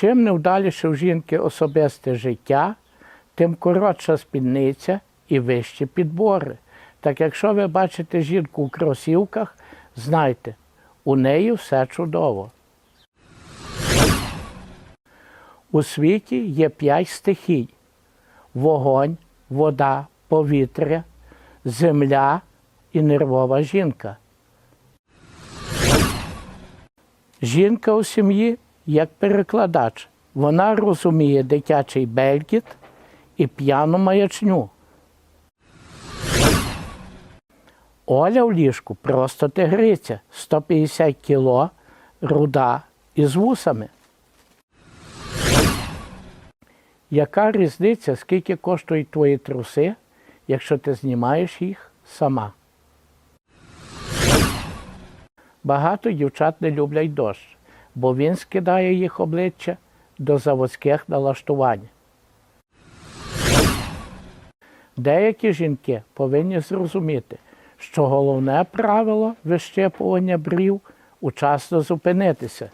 Чим невдаліше в жінки особисте життя, тим коротша спідниця і вищі підбори. Так якщо ви бачите жінку в кросівках, знайте, у неї все чудово. У світі є п'ять стихій: вогонь, вода, повітря, земля і нервова жінка. Жінка у сім'ї як перекладач. Вона розуміє дитячий белькіт і п'яну маячню. Оля в ліжку просто тигриця, 150 кіло, руда із вусами. Яка різниця, скільки коштують твої труси, якщо ти знімаєш їх сама? Багато дівчат не люблять дощ, бо він скидає їх обличчя до заводських налаштувань. Деякі жінки повинні зрозуміти, що головне правило вищепування брів учасно зупинитися.